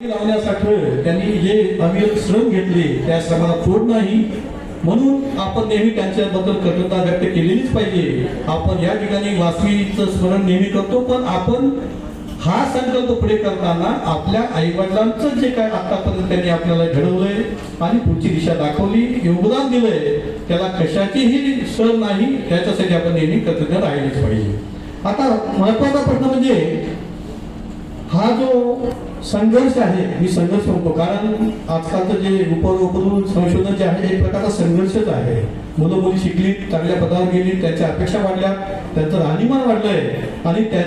लावण्यासाठी त्यांनी जे आम्ही श्रम घेतले त्या श्रमाला फोड नाही. म्हणून आपण नेहमी त्यांच्याबद्दल कृतज्ञता व्यक्त केलेलीच पाहिजे. आपण या ठिकाणी वासवीचं स्मरण नेहमी करतो पण आपण हा संकल्प पुढे करताना आपल्या आईवडिलांचं जे काय आतापर्यंत त्यांनी आपल्याला घडवलंय आणि पुढची दिशा दाखवली योगदान दिलंय त्याला कशाचीही सर नाही त्याच्यासाठी आपण नेहमी कृतज्ञ राहिलेच पाहिजे. आता महत्त्वाचा प्रश्न म्हणजे हा जो संघर्ष आहे. मी संघर्ष म्हणतो कारण आजकालचं जे उप उपरून संशोधन जे आहे एक प्रकारचा संघर्षच आहे. मुलं मुली शिकली चांगल्या पदावर गेली त्यांच्या अपेक्षा वाढल्या त्यांचं राहणीमान वाढलंय आणि त्या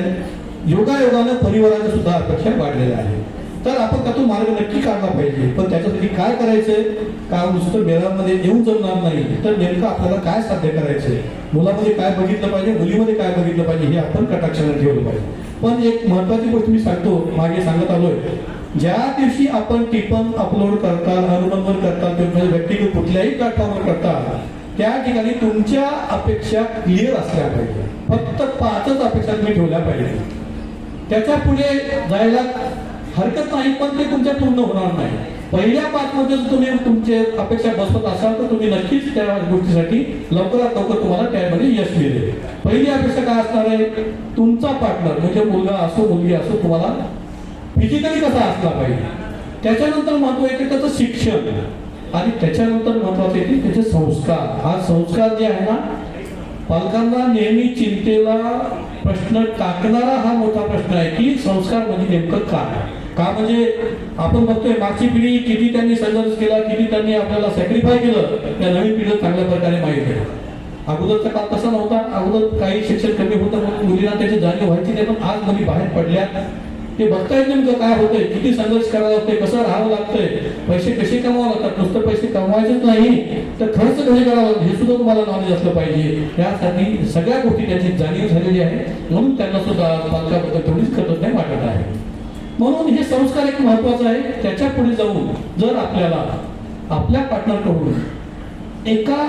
योगायोगानं परिवाराच्या सुद्धा अपेक्षा वाढलेल्या आहेत. तर आपण त्यातून मार्ग नक्की काढला पाहिजे. पण त्याच्यासाठी काय करायचंय? का नुसतं मेळामध्ये येऊन जमणार नाही? तर नेमकं आपल्याला काय साध्य करायचंय? मुलामध्ये काय बघितलं पाहिजे? मुलीमध्ये काय बघितलं पाहिजे? हे आपण कटाक्षाने ठेवलं पाहिजे. पण एक महत्वाची गोष्ट मी सांगतो मागे सांगत आलोय. ज्या दिवशी आपण टिपन अपलोड करता अनुबंधन करता किंवा व्यक्तिगत कुठल्याही प्लॅटफॉर्मवर करता त्या ठिकाणी तुमच्या अपेक्षा क्लिअर असल्या पाहिजे. फक्त पाचच अपेक्षा तुम्ही ठेवल्या पाहिजे. त्याच्या पुढे जायला हरकत नाही पण ते तुमच्या पूर्ण होणार नाही. पहिल्या पाच मध्ये जर तुम्ही तुमचे अपेक्षा बसवत असाल तर तुम्ही नक्कीच त्या गोष्टीसाठी लवकरात लवकर तुम्हाला त्यामध्ये यश मिळेल. पहिली अपेक्षा काय असणार आहे? तुमचा पार्टनर म्हणजे मुलगा असो मुलगी असो तुम्हाला फिजिकली कसा असला पाहिजे? त्याच्यानंतर महत्त्व येते त्याचं शिक्षण. आणि त्याच्यानंतर महत्वाचं येते त्याचे संस्कार. हा संस्कार जे आहे ना पालकांना नेहमी चिंतेला प्रश्न टाकणारा हा मोठा प्रश्न आहे की संस्कार म्हणजे नेमकं काय? का म्हणजे आपण बघतोय मागची पिढी किती त्यांनी संघर्ष केला किती त्यांनी आपल्याला सॅक्रिफाय केलं त्या नवीन पिढीला चांगल्या प्रकारे माहिती आहे. अगोदरचा काळ तसा नव्हता. अगोदर काही शिक्षण कमी होतं म्हणून मुलींना त्याची जाणीव व्हायची नाही पण आज मुली बाहेर पडल्या. ते बघताय नेमकं काय होतंय किती संघर्ष करावा लागतोय कसं राहावं लागतंय पैसे कसे कमावं लागतात नुसतं पैसे कमवायचेच नाही तर खर्च कसे करावा लागतो हे सुद्धा तुम्हाला नॉलेज असलं पाहिजे. त्यासाठी सगळ्या गोष्टी त्याची जाणीव झालेली आहे म्हणून त्यांना सुद्धा पालकाबद्दल थोडीच नाही वाटत आहे. म्हणून हे संस्कार एक महत्वाचं आहे त्याच्या पुढे जाऊन जर आपल्याला आपल्या पार्टनरकडून एका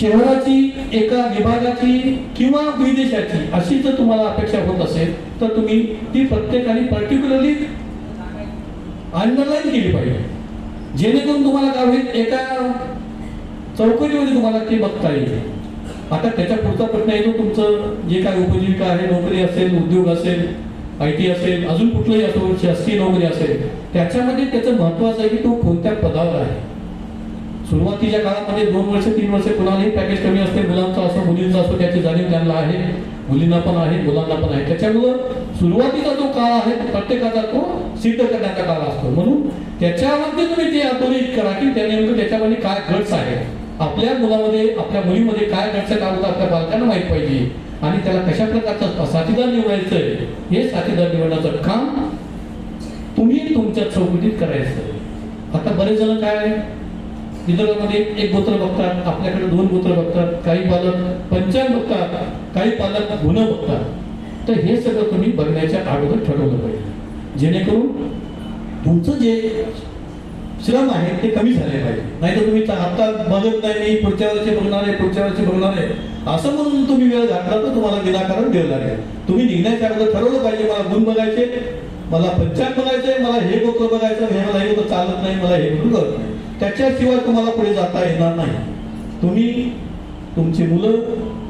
शहराची एका विभागाची किंवा विदेशाची अशी जर तुम्हाला अपेक्षा होत असेल तर तुम्ही ती प्रत्येकाने पर्टिक्युलरली अंडरलाईन केली पाहिजे. जेणेकरून तुम्हाला काय होईल एका चौकटीमध्ये तुम्हाला ते बघता येईल. आता त्याच्या पुढचा प्रश्न येतो तुमचं जे काय उपजीविका आहे नोकरी असेल उद्योग असेल आय टी असेल अजून कुठलंही असो शासकीय नोकरी असेल त्याच्यामध्ये त्याचं महत्वाचं आहे की तो कोणत्या पदावर आहे. सुरुवातीच्या काळामध्ये दोन वर्ष तीन वर्ष कुणालाही पॅकेज कमी असते मुलांचा असो मुलींचा असो त्याची जाणीव त्यांना आहे मुलींना पण आहे मुलांना पण आहे. त्याच्यामुळं सुरुवातीचा जो काळ आहे तो प्रत्येकाचा तो सिद्ध करण्याचा काळ असतो. म्हणून त्याच्यामध्ये तुम्ही ते अधोरित करा की त्या नेमकं त्याच्यामध्ये काय घट्स आहे. आपल्या मुलामध्ये आपल्या मुलीमध्ये काय गट्स आलं होतं आपल्या पालकांना माहीत पाहिजे. आणि त्याला कशा प्रकारचा साथीदार निवडायचंय हे साथीदार निवडण्याचं काम तुम्ही तुमच्या चौकटीत करायचं. आता बरेच जण काय विदर्भामध्ये एक गोत्र बघतात आपल्याकडे दोन गोत्र बघतात काही पालक पंचायत बघतात काही पालक गुन्हा बघतात. तर हे सगळं तुम्ही बघण्याच्या अगोदर ठरवलं पाहिजे. जेणेकरून तुमचं जे श्रम आहे ते कमी झाले पाहिजे. नाही तर तुम्ही आता बघत नाही मी पुढच्या वर्षी बघणार आहे पुढच्या वर्षी बघणार आहे. असं म्हणून तुम्ही वेळ घातला तर तुम्हाला विनाकारण वेळ लागेल. तुम्ही निघण्याच्या अगोदर ठरवलं पाहिजे मला गुण बघायचे मला पंचायत बघायचंय मला हे गोत्र बघायचं हे मला हे गोत्र चालत नाही मला हे गोत्र करत नाही. त्याच्याशिवाय तुम्हाला पुढे जाता येणार नाही. तुम्ही तुमची मुलं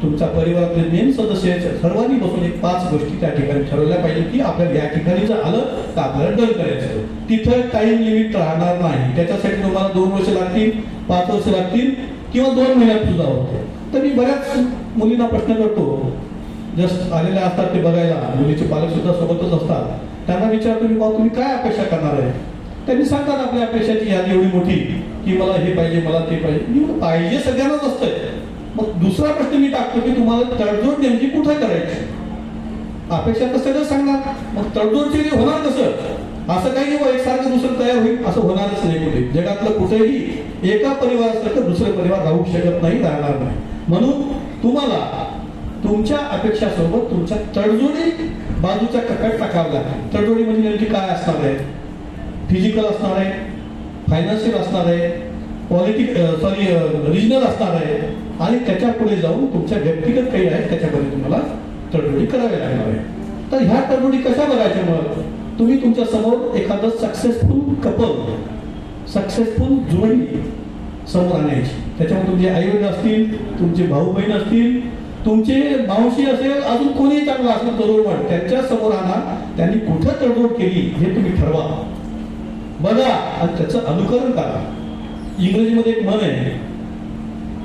तुमचा परिवारातले मेन सदस्य सर्वांनी बसून एक पाच गोष्टी त्या ठिकाणी ठरवल्या पाहिजे की आपल्याला या ठिकाणी जर आलं तर आपल्याला डन करायचं तिथं टाइम लिमिट राहणार नाही. त्याच्यासाठी तुम्हाला दोन वर्ष लागतील पाच वर्ष लागतील किंवा दोन महिन्यात सुद्धा होते. तर मी बऱ्याच मुलींना प्रश्न करतो. जस्ट आलेल्या असतात ते बघायला. मुलीचे पालक सुद्धा सोबतच असतात. त्यांना विचारतो मी बाबा तुम्ही काय अपेक्षा करणार आहे? त्यांनी सांगतात आपल्या अपेक्षाची यादी एवढी मोठी की मला हे पाहिजे मला ते पाहिजे. पाहिजे सगळ्यांनाच असतंय. मग दुसरा प्रश्न मी टाकतो की तुम्हाला तडजोड नेमकी कुठे करायची? अपेक्षा तर सांगणार मग तडजोडची होणार कसं? असं काही नाही एकसारखं दुसरं तयार होईल. असं होणारच नाही कुठे. जगातलं कुठेही एका परिवारासारखं दुसरं परिवार राहू शकत नाही राहणार नाही. म्हणून तुम्हाला तुमच्या अपेक्षासोबत तुमच्या तडजोडी बाजूच्या कट टाकावं लागेल. तडजोडी म्हणजे नेमकी काय असणार आहे? फिजिकल असणार आहे फायनान्शियल असणार आहे पॉलिटिक सॉरी रिजनल असणार आहे. आणि त्याच्या पुढे जाऊन तुमच्या व्यक्तिगत काही आहेत त्याच्यामध्ये तुम्हाला तडजोडी कराव्या लागणार आहे. तर ह्या तडजोडी कशा बघायच्या मग? तुम्ही तुमच्यासमोर एखादं सक्सेसफुल कपल सक्सेसफुल जोडी समोर आणायची. त्याच्यामध्ये तुमचे आईवडील असतील तुमचे भाऊ बहीण असतील तुमचे मावशी असेल अजून कोणी चांगलं असलं तरुण त्यांच्यासमोर आणा. त्यांनी कुठं तडजोड केली हे तुम्ही ठरवा. बघा आणि त्याचं अनुकरण करा. इंग्रजीमध्ये एक म्हण आहे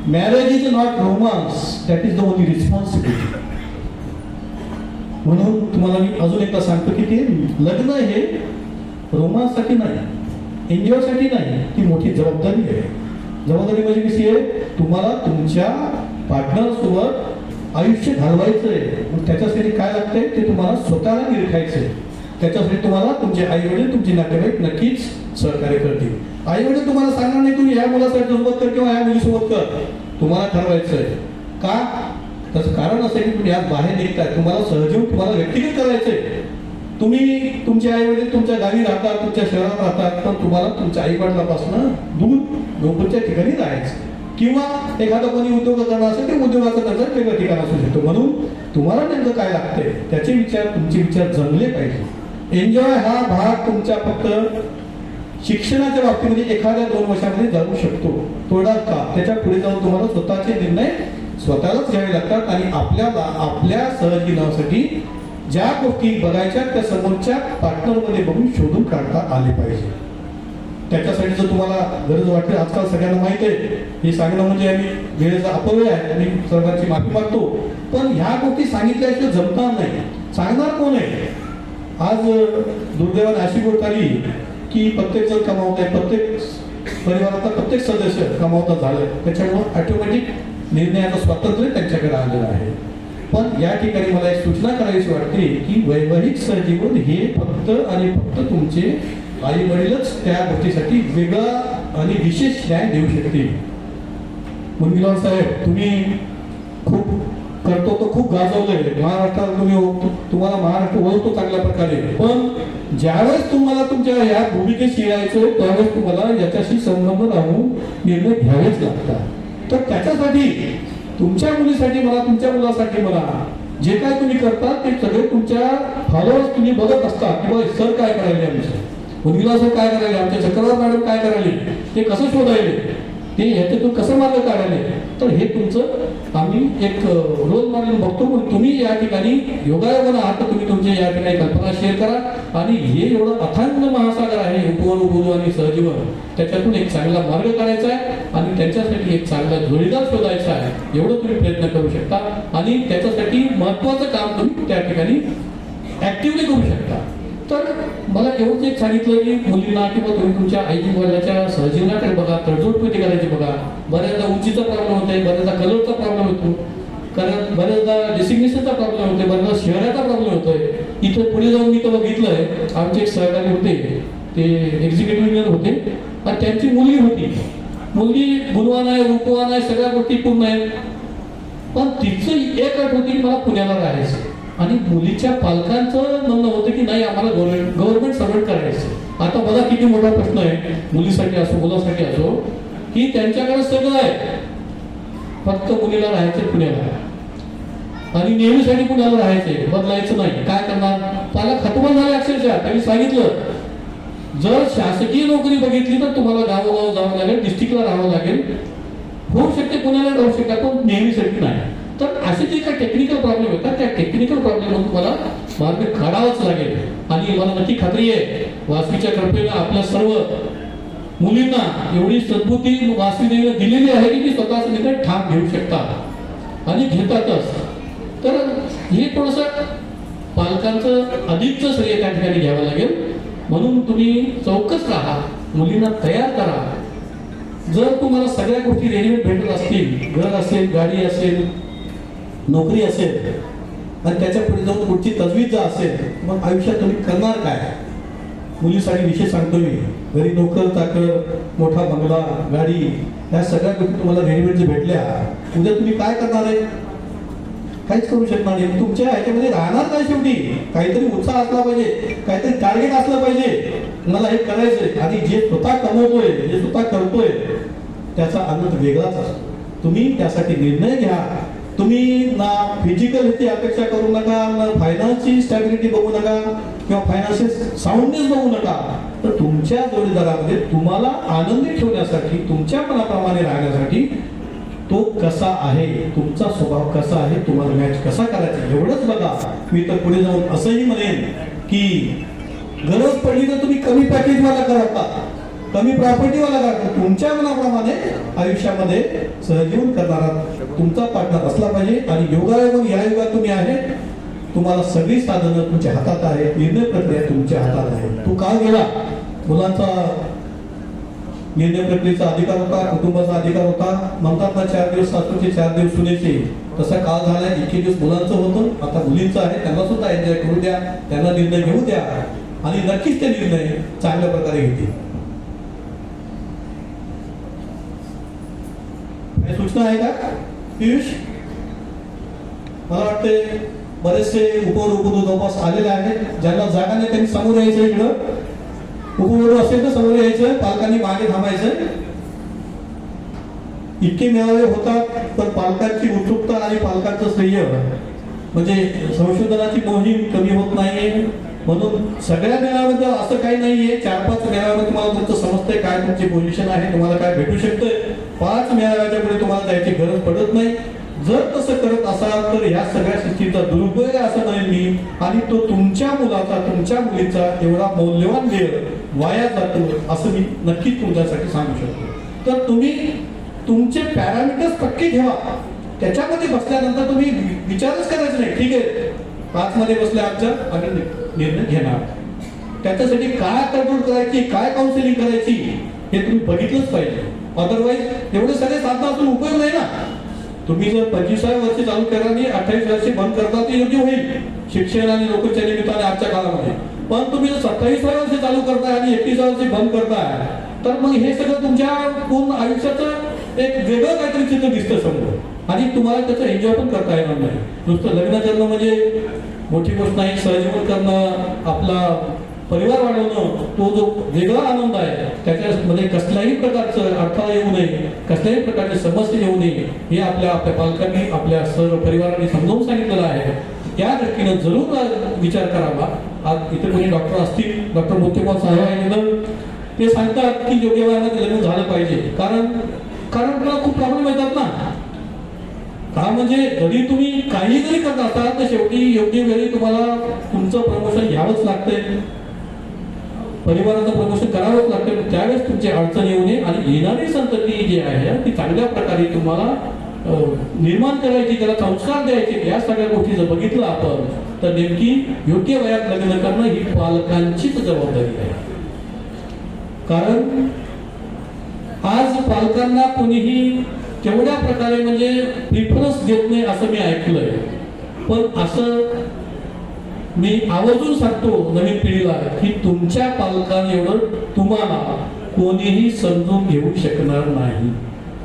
marriage is not romance that is the only responsibility म्हणून तुम्हाला मी अजून एकदा सांगतो की ते लग्न हे रोमांससाठी नाही एन्जॉयसाठी नाही ती मोठी जबाबदारी आहे. जबाबदारी म्हणजे कशी आहे? तुम्हाला तुमच्या पार्टनरसोबत आयुष्य घालवायचं आहे मग त्याच्यासाठी काय लागतंय? ते तुम्हाला स्वतःला निरखायचं आहे त्याच्यासाठी तुम्हाला तुमचे आई वडील तुमचे नातेवाईक नक्कीच सहकार्य करतील. आई वडील तुम्हाला सांगणार नाही तुम्ही या मुलासाठी सोबत कर किंवा या मुलीसोबत कर. तुम्हाला ठरवायचं आहे का? त्याचं कारण असं आहे की तुम्ही आज बाहेर निघताय. तुम्हाला सहजीव तुम्हाला व्यक्तिगत करायचंय. तुम्ही तुमचे आई वडील तुमच्या गावी राहतात तुमच्या शहरात राहतात पण तुम्हाला तुमच्या आई वडिलापासून दूर लोकांच्या ठिकाणी राहायचं किंवा एखादा कोणी उद्योग करणार असेल ते उद्योगाचं त्याचं वेगळं ठिकाण असू शकतो. म्हणून तुम्हाला नेमकं काय लागतंय त्याचे विचार तुमचे विचार जमले पाहिजे. एन्जॉय हा भाग तुमच्या फक्त शिक्षणाच्या बाबतीमध्ये एखाद्या दोन वर्षामध्ये जाऊ शकतो. थोडा का त्याच्या पुढे जाऊन तुम्हाला स्वतःचे निर्णय स्वतःलाच घ्यावे लागतात आणि आपल्याला आपल्या सहजीवनासाठी ज्या गोष्टी बघायच्या त्या समोरच्या पार्टनरमध्ये बघून शोधून काढता आले पाहिजे. त्याच्यासाठी जर तुम्हाला गरज वाटते आजकाल सगळ्यांना माहीत आहे हे सांगणं म्हणजे आम्ही वेळेचा अपव्यय आहे आणि सर्वांची माफी मागतो. पण ह्या गोष्टी सांगितल्याशिवाय जमणार नाही. सांगणार कोण आहे? आज दुर्दैवाने अशी गोष्ट आली की प्रत्येक जण कमावत आहे प्रत्येक परिवारातला प्रत्येक सदस्य कमावता झालं. त्याच्यामुळं ऑटोमॅटिक निर्णयाचं स्वातंत्र्य त्यांच्याकडे आलेलं आहे. पण या ठिकाणी मला एक सूचना करावीशी वाटते की वैवाहिक सहजीवन हे फक्त आणि फक्त तुमचे आई वडीलच त्या गोष्टीसाठी वेगळा आणि विशेष न्याय देऊ शकतील. मुनगिलाल साहेब तुम्ही करतो तो खूप गाजवलंय. महाराष्ट्रात तुम्ही हो- तुम्हाला महाराष्ट्र ओळखतो चांगल्या प्रकारे. पण ज्यावेळेस तुम्हाला तुमच्या या भूमिकेशी यायचं त्यावेळेस तुम्हाला याच्याशी संबंध राहून निर्णय घ्यावेच लागतात. तर त्याच्यासाठी तुमच्या मुलीसाठी म्हणा तुमच्या मुलासाठी म्हणा जे काय तुम्ही करता ते सगळे तुमच्या फॉलोअर्स तुम्ही बघत असतात. की बाबा सर काय करायले आमचे? मुलगीला सर काय करायले? आमच्या चक्रवर्ती मॅडम काय करायले? ते कसं शोधायले? ते ह्याच्यातून कसं मार्ग काढायला? तर हे तुमचं आम्ही एक रोल मॉडेल बघतो. पण तुम्ही या ठिकाणी योगायोगानं आहात तर तुम्ही तुमच्या या ठिकाणी कल्पना शेअर करा. आणि हे एवढं अथांग महासागर आहे उपवन उपजू आणि सहजीवन त्याच्यातून एक चांगला मार्ग काढायचा आहे आणि त्याच्यासाठी एक चांगला जोडीदार शोधायचा आहे. एवढं तुम्ही प्रयत्न करू शकता. आणि त्याच्यासाठी महत्वाचं काम तुम्ही त्या ठिकाणी ऍक्टिव्हली करू शकता. तर मला एवढंच एक सांगितलं की मुलींना किंवा तुम्ही तुमच्या आई वडिलाच्या सहजीवनाकडे बघा तडजोड कधी करायची बघा. बऱ्याचदा उंचीचा प्रॉब्लेम होतोय बऱ्याचदा कलरचा प्रॉब्लेम होतो. कारण बऱ्याचदा डेसिग्नेशनचा प्रॉब्लेम होतोय बऱ्याचदा शहराचा प्रॉब्लेम होतोय. इथे पुढे जाऊन मी तो बघितलंय आमचे एक सहकारी होते ते एक्झिक्युटिव्ह इंजिनियर होते आणि त्यांची मुलगी होती. मुलगी गुणवान आहे रूपवान आहे सगळ्या गोष्टी पूर्ण आहे. पण तिचं एक अट होती मला पुण्याला राहायचं आणि मुलीच्या पालकांचं म्हणणं होतं की नाही आम्हाला गव्हर्नमेंट गव्हर्नमेंट सर्वंट करायचं आता बघा किती मोठा प्रश्न आहे. मुलीसाठी असो मुलासाठी असो की त्यांच्याकडे सगळं आहे. फक्त मुलीला राहायचं पुण्याला. आणि नेहमीसाठी पुण्याला राहायचंय. बदलायचं नाही. काय करणार? पालक खतम झाले अक्षरशः. त्यांनी सांगितलं जर शासकीय नोकरी बघितली तर तुम्हाला गावोगाव जावं लागेल डिस्ट्रिक्टला राहावं लागेल. होऊ शकते पुण्याला राहू शकता पण नेहमीसाठी नाही. तर असे जे काही टेक्निकल प्रॉब्लेम होतात त्या टेक्निकल प्रॉब्लेम तुम्हाला मार्ग काढावाच लागेल. आणि मला नक्की खात्री आहे वासवीच्या कृपेनं आपल्या सर्व मुलींना एवढी सद्बुद्धी वासवी देवीनं दिलेली आहे की ती स्वतःचा निर्णय ठाम घेऊ शकतात. आणि घेतातच. तर हे थोडंसं पालकांचं अधिकचं श्रेय त्या ठिकाणी घ्यावं लागेल. म्हणून तुम्ही चौकस राहा मुलींना तयार करा. जर तुम्हाला सगळ्या गोष्टी रेडीमेड भेटत असतील घर असेल गाडी असेल नोकरी असेल आणि त्याच्या पुढे जाऊन पुढची तजवीज जर असेल मग आयुष्यात तुम्ही करणार काय? मुलीसाठी विषय सांगतो मी. घरी नोकर चाकर मोठा बंगला गाडी या सगळ्या गोष्टी तुम्हाला रेडीमेड जर भेटल्या. उद्या तुम्ही काय करणार आहे? काहीच करू शकणार नाही. तुमच्या ह्याच्यामध्ये राहणार नाही शेवटी? काहीतरी उत्साह असला पाहिजे. काहीतरी टार्गेट असलं पाहिजे. मला हे करायचंय आणि जे स्वतः कमवतोय जे स्वतः करतोय त्याचा आनंद वेगळाच असतो. तुम्ही त्यासाठी निर्णय घ्या. तुम्ही ना फिजिकल ह्याची अपेक्षा करू नका ना फायनान्सची स्टॅबिलिटी बघू नका किंवा फायनान्शियल साऊंडनेस बघू नका. तर तुमच्या जोडीदारामध्ये तुम्हाला आनंदी ठेवण्यासाठी तुमच्या मनाप्रमाणे राहण्यासाठी तो कसा आहे तुमचा स्वभाव कसा आहे तुम्हाला मॅच कसा करायचा एवढंच बघा. मी तर पुढे जाऊन असंही म्हणेन की गरज पडली तर तुम्ही कमी पॅकेजवाला करा कमी प्रॉपर्टीवाला करा तुमच्या मनाप्रमाणे आयुष्यामध्ये सहजीवन करणारा तुमचा पार्टनर असला पाहिजे आणि योगायोग या युगात तुम्ही आहे. तुम्हाला सगळी साधनं तुमच्या हातात आहे. निर्णय प्रक्रिया तुमच्या हातात आहे. तू का गेला. मुलांचा निर्णय प्रक्रियेचा अधिकार होता कुटुंबाचा अधिकार होता. म्हणतात ना चार दिवस सासूचे चार दिवस सुनेचे. तसा काळ झालाय इतके दिवस मुलांचं होतं. आता मुलींचं आहे त्यांना सुद्धा एन्जॉय करू द्या. त्यांना निर्णय घेऊ द्या. आणि नक्कीच ते निर्णय चांगल्या प्रकारे घेतील. हे सूचना आहे का? पियुष? मला वाटते बरेचसे उपवर जवळपास आलेले आहेत ज्यांना जागा नाही त्यांनी समोर यायचं इकडं. उपवधू असेल तर समोर यायचं पालकांनी मागे थांबायचं. इतके मेळावे होतात पण पालकांची उत्सुकता आणि पालकांचं श्रेय म्हणजे संशोधनाची मोहीम कमी होत नाही म्हणून सगळ्या मेळाव्यामध्ये असं काही नाहीये. चार पाच मेळाव्यामध्ये तुम्हाला तुमचं समजतंय काय तुमची पोझिशन आहे तुम्हाला काय भेटू शकतंय. पाच मेळाव्याच्या पुढे तुम्हाला जायची गरज पडत नाही. जर तसं करत असाल तर ह्या सगळ्या शिस्तीचा दुरुपयोग आहे असं नाही मी. आणि तो तुमच्या मुलाचा तुमच्या मुलीचा एवढा मौल्यवान वेळ वाया जातो असं मी नक्कीच तुमच्यासाठी सांगू शकतो. तर तुम्ही तुमचे पॅरामीटर्स पक्के ठेवा. त्याच्यामध्ये बसल्यानंतर तुम्ही विचारच करायचा नाही. ठीक आहे. पाच मध्ये बसले आमच्या आम्ही निर्णय घेणार. त्याच्यासाठी काय तडजोड करायची काय काउन्सिलिंग करायची हे तुम्ही बघितलंच पाहिजे. अदरवाईज एवढे सगळे साधनं असून उपयोग नाही ना. तुम्ही जर पंचवीसाव्या वर्षी चालू करा आणि अठ्ठावीस वर्षी बंद करता ते योग्य होईल. शिक्षण आणि नोकरीच्या निमित्ताने आजच्या काळामध्ये. पण तुम्ही जर सत्तावीसाव्या वर्षी चालू करताय आणि एकतीसाव्या वर्षी बंद करताय तर मग हे सगळं तुमच्या पूर्ण आयुष्याचं एक वेगळं काहीतरी चित्र दिसतं समोर. आणि तुम्हाला त्याचं एन्जॉय पण करता येणार नाही. नुसतं लग्न करणं म्हणजे मोठी गोष्ट नाही सहजीवन करणं आपला परिवार वाढवणं तो जो वेगळा आनंद आहे त्याच्यामध्ये कसल्याही प्रकारचं अडथळा येऊ नये कसल्याही प्रकारची समस्या येऊ नये हे आपल्या आपल्या पालकांनी आपल्या सर्व परिवारांनी समजावून सांगितलेलं आहे. त्या दृष्टीनं जरूर विचार करावा. आज इतर कोणी डॉक्टर असतील डॉक्टर मोतीपाल साहेब आहे ते सांगतात की योग्य वयामध्ये लग्न झालं पाहिजे. कारण कारण तुला खूप प्रॉब्लेम येतात ना. का म्हणजे जरी तुम्ही काही जरी करत असाल तर शेवटी योग्य वेळी तुम्हाला तुमचं प्रमोशन घ्यावंच लागतंय. परिवाराचं प्रमोशन करावंच लागतं. त्यावेळेस तुमची अडचण येऊ नये आणि येणारी संतती जी आहे ती चांगल्या प्रकारे तुम्हाला निर्माण करायची त्याला संस्कार द्यायचे या सगळ्या गोष्टी जर बघितलं आपण तर नेमकी योग्य वयात लग्न करणं ही पालकांचीच जबाबदारी आहे. कारण आज पालकांना कोणीही तेवढ्या प्रकारे म्हणजे प्रिफरन्स देत नाही असं मी ऐकलंय. पण असं मी आवर्जून सांगतो नवीन पिढीला की तुमच्या पालकांनी तुम्हाला कोणीही समजून घेऊ शकणार नाही.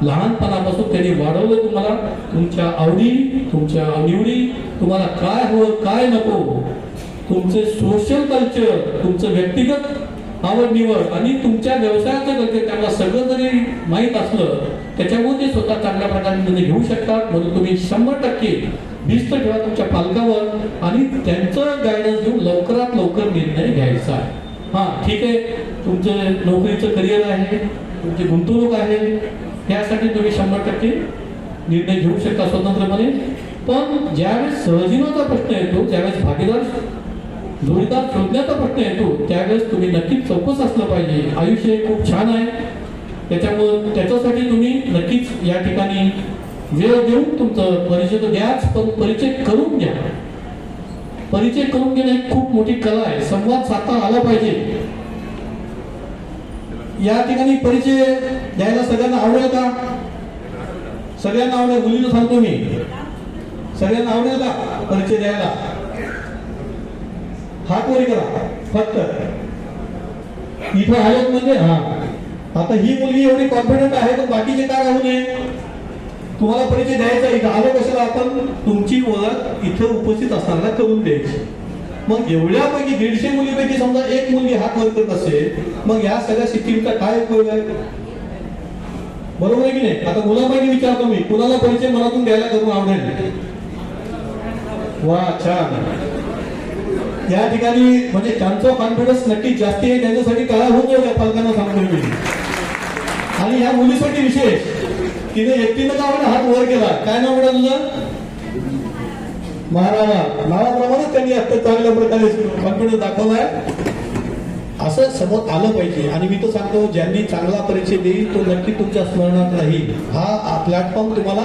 लहानपणापासून त्यांनी वाढवलं तुम्हाला तुमच्या आवडी तुमच्या निवडी तुम्हाला काय हवं काय नको तुमचे सोशल कल्चर तुमचं व्यक्तिगत आवड निवड आणि तुमच्या व्यवसायाचं कल्चर त्यांना सगळं जरी माहीत असलं त्याच्यामुळे ते स्वतः चांगल्या प्रकारे घेऊ शकतात. म्हणून तुम्ही शंभर टक्के भिस्त ठेवा तुमच्या पालकावर आणि त्यांचं गायडन्स घेऊन लवकरात लवकर निर्णय घ्यायचा आहे. हां ठीक आहे. तुमचं नोकरीचं करिअर आहे तुमची गुंतवणूक आहे यासाठी तुम्ही शंभर टक्के निर्णय घेऊ शकता स्वतंत्रपणे. पण ज्यावेळेस सहजीवनाचा प्रश्न येतो ज्यावेळेस भागीदार जोडीदार शोधण्याचा प्रश्न येतो त्यावेळेस तुम्ही नक्कीच चौकस असलं पाहिजे. आयुष्य हे खूप छान आहे. त्याच्यामुळं त्याच्यासाठी तुम्ही नक्कीच या ठिकाणी वेळ देऊन तुमचं परिचय तर द्याच पण परिचय करून घ्या. परिचय करून घेणं ही खूप मोठी कला आहे. संवाद साधता आला पाहिजे. या ठिकाणी परिचय द्यायला सगळ्यांना आवडेल का? सगळ्यांना आवडेल? मुलीनं सांगतो मी. सगळ्यांना आवडेल का परिचय द्यायला? हात वरी करा. फक्त. इथं आलेत म्हणजे? हा. आता ही मुलगी एवढी कॉन्फिडंट आहे तर बाकीचे काय राहू नये? तुम्हाला परिचय द्यायचा इथं. आलो कशाला आपण? तुमची ओळख इथं उपस्थित असताना करून द्यायची. मग एवढ्यापैकी दीडशे मुलीपैकी समजा एक मुलगी हात वर करत असेल मग या सगळ्या सिक्कीमचा काय उपयोग आहे? बरोबर आहे की नाही? आता मुलापैकी विचारतो मी कुणाला परिचय मनातून द्यायला करून आवडेल? वा छान. या ठिकाणी म्हणजे त्यांचा कॉन्फिडन्स नक्की जास्ती आहे. त्यांच्यासाठी काळा होऊन जाऊ या पालकांना सांगतो मी. आणि या मुलीसाठी विशेष. तिने एकटीनं का होईना हात वर केला? काय नाव म्हणा तुझं? महाराणा. नावाप्रमाणे त्यांनी आता चांगल्या प्रकारे कॉन्फिडन्स दाखवलाय. असं समोर आलं पाहिजे. आणि मी तर सांगतो ज्यांनी चांगला परिचय देईल तो नक्की तुमच्या स्मरणात राहील. हा प्लॅटफॉर्म तुम्हाला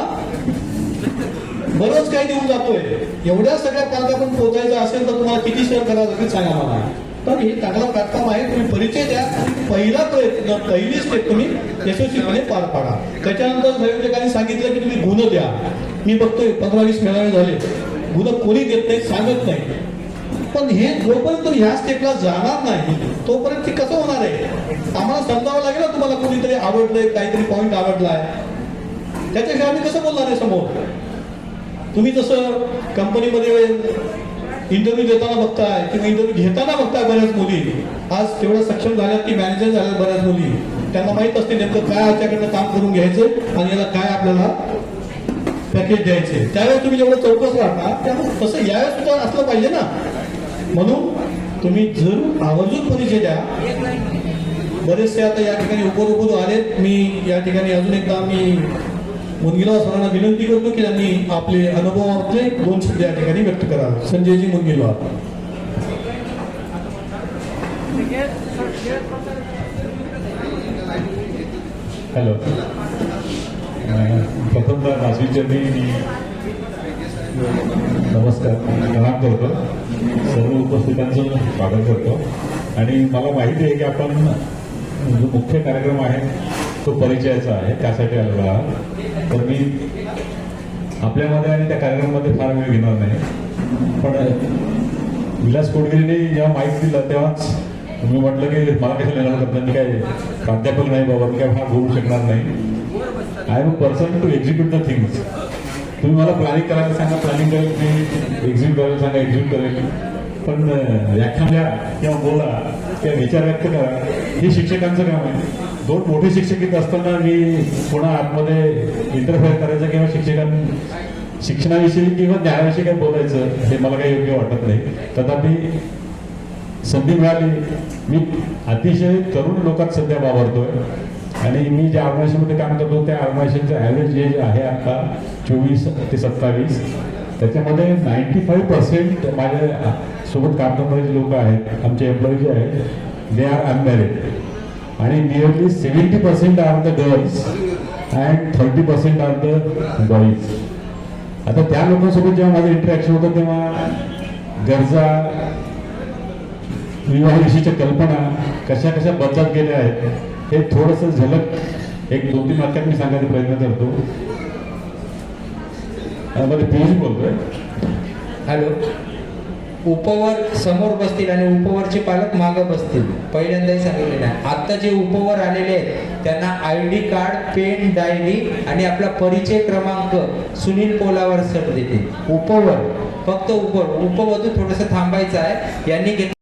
बरंच काही देऊन जातोय. एवढ्या सगळ्या पालकातून पोहोचायचं असेल तर तुम्हाला किती शेअर करावं लागेल सांगा मला. तर हे चांगला प्लॅटफॉर्म आहे. तुम्ही परिचय द्या. पहिला प्रयत्न पहिली स्टेप तुम्ही यशस्वीपणे पार पाडा. त्याच्यानंतर संयोजकांनी सांगितलं की तुम्ही गुण द्या. मी बघतोय पंधरा वीस मेळावे झाले. गुण कोणी देत नाही सांगत नाही पण हे जोपर्यंत ह्या स्टेपला जाणार नाही तोपर्यंत ते कसं होणार आहे? आम्हाला समजावं लागेल ना तुम्हाला कोणीतरी आवडलंय काहीतरी पॉईंट आवडलाय. त्याच्याशिवाय आम्ही कसं बोलणार आहे समोर? तुम्ही जसं कंपनीमध्ये इंटरव्ह्यू देताना बघताय किंवा इंटरव्ह्यू घेताना बघताय बऱ्याच मुली. आज तेवढ्या सक्षम झाल्यात की मॅनेजर झाल्यात बऱ्याच मुली. त्यांना माहीत असते नेमकं काय आमच्याकडनं काम करून घ्यायचं आणि याला काय आपल्याला पॅकेज द्यायचे. त्यावेळेस तुम्ही जेवढं चौकस राहणार त्यामुळे तसं यावेळेस सुद्धा असलं पाहिजे ना. म्हणून तुम्ही जरूर आवर्जून परिचय द्या. बरेचसे आता या ठिकाणी उपरोपरू आलेत. मी या ठिकाणी अजून एकदा मी मुनगिलवार सरांना विनंती करतो की त्यांनी आपले अनुभवातले दोन शब्द या ठिकाणी व्यक्त करा संजयजी मुनगिलवार हॅलो. प्रथमदा नाशिकच्या मी नमस्कार. प्रणाम करतो. सर्व उपस्थितांचं स्वागत करतो. आणि मला माहिती आहे की आपण जो मुख्य कार्यक्रम आहे तो परिचयाचा आहे. त्यासाठी आलेला आहात. तर मी आपल्यामध्ये आणि त्या कार्यक्रमामध्ये फार वेळ घेणार नाही. पण विलास कोटगिरीने जेव्हा माहीत दिलं तेव्हाच मी म्हटलं की मला कसं लेणार करतात काय प्राध्यापक नाही बाबा मी काय फार बोलू शकणार नाही. I am a person to execute the things तुम्ही मला प्लॅनिंग करायला सांगा प्लॅनिंग करेल मी एक्झिक्यूट करायला सांगा एक्झिक्यूट करेल. पण अं, व्याख्या द्या किंवा बोला. त्या विचार व्यक्त करा. हे शिक्षकांचं काम आहे. दोन मोठे शिक्षक येत असताना मी पुन्हा आतमध्ये इंटरफेअर करायचं किंवा शिक्षकां शिक्षणाविषयी किंवा ज्ञानाविषयी काही बोलायचं हे मला काही योग्य वाटत नाही. तथापि संधी मिळाली. मी अतिशय तरुण लोकात सध्या वावरतोय. आणि मी ज्या ऑर्गनायझेशनमध्ये काम करतो त्या ऑर्गनायझेशनचं ॲव्हरेज एज आहे आता चोवीस ते सत्तावीस. त्याच्यामध्ये नाईन्टी फाईव्ह पर्सेंट माझ्या सोबत काम करणारे लोक आहेत आमचे एम्प्लॉई जे आहेत दे आर अनमॅरिड आणि nearly seventy percent are the girls and thirty percent are the boys आता त्या लोकांसोबत जेव्हा माझं इंटरॅक्शन होतं तेव्हा गरजा विवाहाविषयीच्या कल्पना कशा कशा बदलत गेल्या आहेत हे थोडंसं झलक एक दोन तीन वाक्यात मी सांगायचा प्रयत्न करतो. मध्ये पियुष बोलतोय. हॅलो. उपवर समोर बसतील आणि उपवरचे पालक मागं बसतील. पहिल्यांदाही सांगितले नाही. आता जे उपवर आलेले आहेत त्यांना I D card pen diary आणि आपला परिचय क्रमांक सुनील पोलावर सर देते. उपवर. फक्त उपर उपवधू थोडंसं थांबायचं आहे. यांनी घेतलं